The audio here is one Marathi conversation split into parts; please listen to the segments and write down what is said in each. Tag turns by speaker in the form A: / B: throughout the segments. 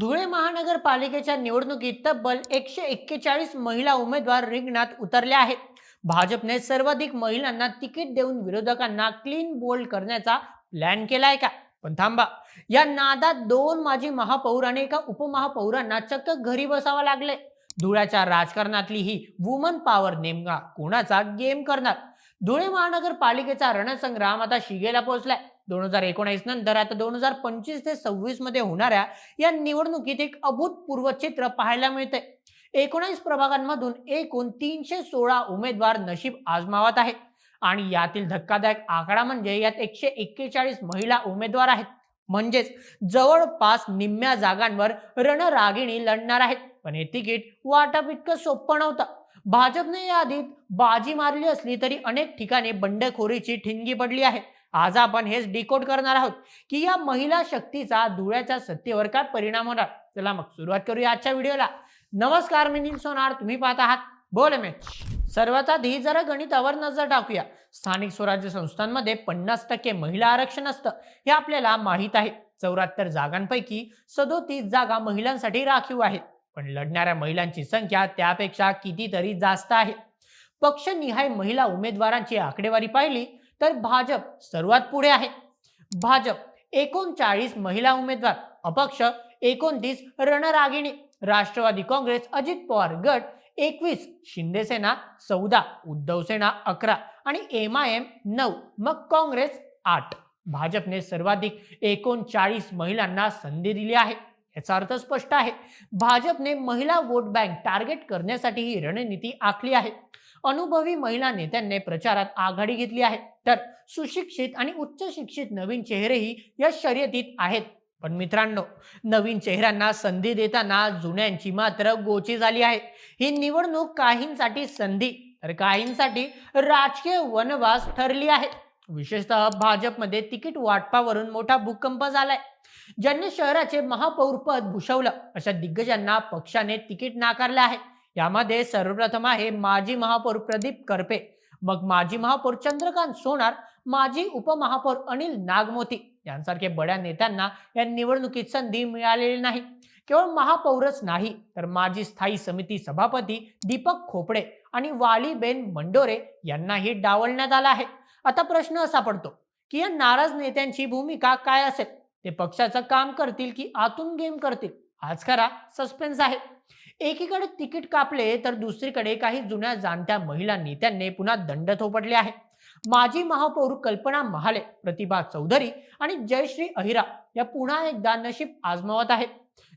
A: धुळे महानगरपालिकेच्या निवडणुकीत तब्बल एकशे एक्केचाळीस महिला उमेदवार रिंगणात उतरल्या आहेत. भाजपने सर्वाधिक महिलांना तिकीट देऊन विरोधकांना क्लीन बोल्ड करण्याचा प्लॅन केलाय का? पण थांबा. या नादात दोन माजी महापौर आणि एका उपमहापौरांना चक्क घरी बसावं लागले धुळ्याच्या राजकारणातली ही वुमन पॉवर नेमका कोणाचा गेम करणार? धुळे महानगरपालिकेचा रणसंग्राम आता शिगेला पोहोचलाय. दोन हजार एकोणीस नंतर आता दोन हजार पंचवीस ते सव्वीसमध्ये होणाऱ्या या निवडणुकीत एक अभूतपूर्व चित्र पाहायला मिळते एकोणीस प्रभागांमधून एकूण तीनशे सोळा उमेदवार नशीब आजमावत आहेत. आणि यातील धक्कादायक आकडा म्हणजे यात एकशे एक्केचाळीस महिला उमेदवार आहेत. म्हणजेच जवळपास निम्म्या जागांवर रणरागिणी लढणार आहेत. पण हे तिकीट वाटप इतकं सोपं नव्हतं. भाजपने या आधीत बाजी मारली असली तरी अनेक ठिकाणी बंडखोरीची ठिणगी पडली आहे. आज आपण हेच डिकोड करणार आहोत की या महिला शक्तीचा धुळ्याच्या सत्तेवर काय परिणाम होणार? चला मग सुरुवात करूया आजच्या व्हिडिओला. नमस्कार मी नील सोनार. तुम्ही पाहत आहात बोल मॅच सर्वात आधी जरा गणितावर नजर टाकूया. स्थानिक स्वराज्य संस्थांमध्ये पन्नास टक्के महिला आरक्षण असतं हे आपल्याला माहीत आहे. चौऱ्याहत्तर जागांपैकी सदोतीस जागा महिलांसाठी राखीव आहेत. पण लढणाऱ्या महिलांची संख्या त्यापेक्षा कितीतरी जास्त आहे. पक्षनिहाय महिला उमेदवारांची आकडेवारी पाहिली तर भाजप सर्वात पुढे आहे. भाजप एकोणचाळीस महिला उमेदवार अपक्ष एकोणतीस रणरागिणी राष्ट्रवादी काँग्रेस अजित पवार गट एकवीस शिंदेसेना चौदा उद्धव सेना अकरा आणि एम आय एम नऊ मग काँग्रेस आठ. भाजपने सर्वाधिक एकोणचाळीस महिलांना संधी दिली आहे. याचा अर्थ स्पष्ट आहे. भाजपने महिला वोट बँक टार्गेट करण्यासाठी ही रणनीती आखली आहे. अनुभवी महिला नेत्यांनी प्रचारात आघाडी घेतली आहे. तर सुशिक्षित आणि उच्च शिक्षित नवीन चेहरेही या शर्यतीत आहेत. पण मित्रांनो नवीन चेहऱ्यांना संधी देताना जुन्यांची मात्र गोची झाली आहे. ही निवडणूक काहींसाठी संधी तर काहींसाठी राजकीय वनवास ठरली आहे. विशेषतः भाजपमध्ये तिकीट वाटपावरून मोठा भूकंप झालाय. ज्यांनी शहराचे महापौर पद भूषवलं अशा दिग्गजांना पक्षाने तिकीट नाकारलं आहे. यामध्ये सर्वप्रथम आहे माजी महापौर प्रदीप करपे. मग माजी महापौर चंद्रकांत सोनार माजी उपमहापौर अनिल नागमोती यांसारखे बड्या नेत्यांना या निवडणुकीत संधी मिळालेली नाही. केवळ महापौरच नाही तर माजी स्थायी समिती सभापती दीपक खोपडे आणि वालीबेन मंडोरे यांनाही डावलण्यात आलं आहे. आता प्रश्न असा पडतो की या नाराज नेत्यांची भूमिका काय असेल? ते पक्षाचं काम करतील की आतून गेम करतील? आज खरा सस्पेन्स आहे. एकीकडे तिकीट कापले तर दुसरीकडे काही जुन्या जाणत्या महिला नेत्यांनी पुन्हा दंड थोपटले आहे. माजी महापौर कल्पना महाले प्रतिभा चौधरी आणि जयश्री अहिरा या पुन्हा एकदा नशीब आजमावत आहेत.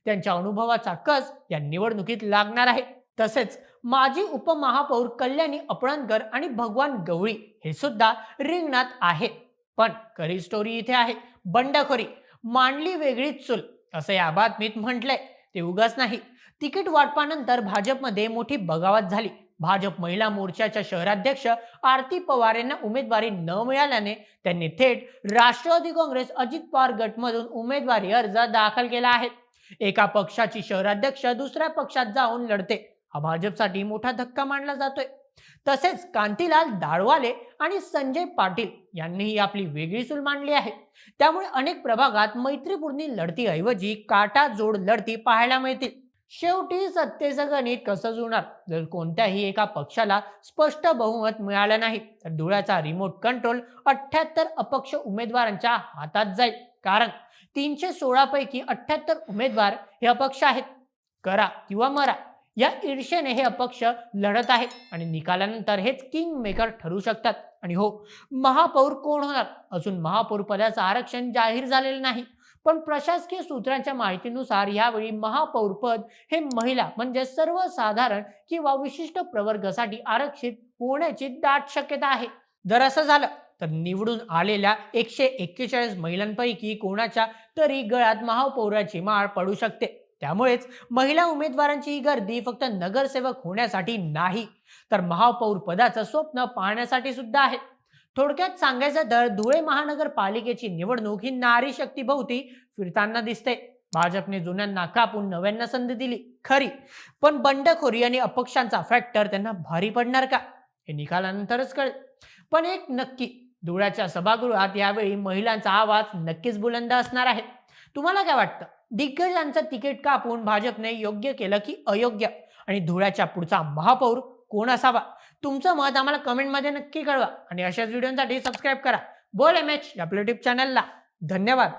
A: त्यांच्या अनुभवाचा कस या निवडणुकीत लागणार आहे. तसेच माजी उपमहापौर कल्याणी अपळणकर आणि भगवान गवळी हे सुद्धा रिंगणात आहेत. पण खरी स्टोरी इथे आहे. बंडखोरी मांडली वेगळीच चूल असं या बातमीत म्हटलंय. ते उगाच नाही. तिकीट वाटपानंतर भाजपमध्ये मोठी बगावत झाली. भाजप महिला मोर्चाच्या शहराध्यक्ष आरती पवार यांना उमेदवारी न मिळाल्याने त्यांनी थेट राष्ट्रवादी काँग्रेस अजित पवार गटमधून उमेदवारी अर्ज दाखल केला आहे. एका पक्षाची शहराध्यक्ष दुसऱ्या पक्षात जाऊन लढते. हा भाजपसाठी मोठा धक्का मानला जातोय. तसेच कांतीलाल दाळवाले आणि संजय पाटील यांनीही आपली वेगळी चूल मांडली आहे. त्यामुळे अनेक प्रभागात मैत्रीपूर्णी लढतीऐवजी काटा जोड लढती पाहायला मिळतील. शेवटी सत्तेचं गणित कसं जुळणार? जर कोणत्याही एका पक्षाला स्पष्ट बहुमत मिळालं नाही तर धुळ्याचा रिमोट कंट्रोल अठ्ठ्याहत्तर अपक्ष उमेदवारांच्या हातात जाईल. कारण तीनशे सोळा पैकी अठ्ठ्याहत्तर उमेदवार हे अपक्ष आहेत. करा किंवा मरा. या ईर्षेने हे अपक्ष लढत आहेत आणि निकालानंतर हेच किंग मेकर ठरू शकतात. आणि हो महापौर कोण होणार? अजून महापौर पदाचं आरक्षण जाहीर झालेलं नाही. पण प्रशासकीय सूत्रांच्या माहितीनुसार यावेळी महापौरपद हे महिला म्हणजे सर्वसाधारण किंवा विशिष्ट प्रवर्गासाठी आरक्षित होण्याची दाट शक्यता आहे. जर असं झालं तर निवडून आलेल्या एकशे एक्केचाळीस महिलांपैकी कोणाच्या तरी गळ्यात महापौराची माळ पडू शकते. त्यामुळेच महिला उमेदवारांची ही गर्दी फक्त नगरसेवक होण्यासाठी नाही तर महापौर पदाचं स्वप्न पाहण्यासाठी सुद्धा आहे. थोडक्यात सांगायचं तर धुळे महानगरपालिकेची निवडणूक ही नारी शक्ती भोवती फिरताना दिसते. भाजपने जुन्यांना कापून नव्यांना संधी दिली खरी. पण बंडखोरी आणि अपक्षांचा फॅक्टर त्यांना भारी पडणार का? हे निकालानंतरच कळेल. पण एक नक्की धुळ्याच्या सभागृहात यावेळी महिलांचा आवाज नक्कीच बुलंद असणार आहे. तुम्हाला काय वाटतं? दिग्गजांचं तिकीट कापून भाजपने योग्य केलं की अयोग्य? आणि धुळ्याच्या पुढचा महापौर कोण असावा? तुमचं मत आम्हाला कमेंटमध्ये नक्की कळवा आणि अशाच व्हिडिओसाठी सबस्क्राईब करा. बोल एम एच या युट्यूब चॅनलला धन्यवाद.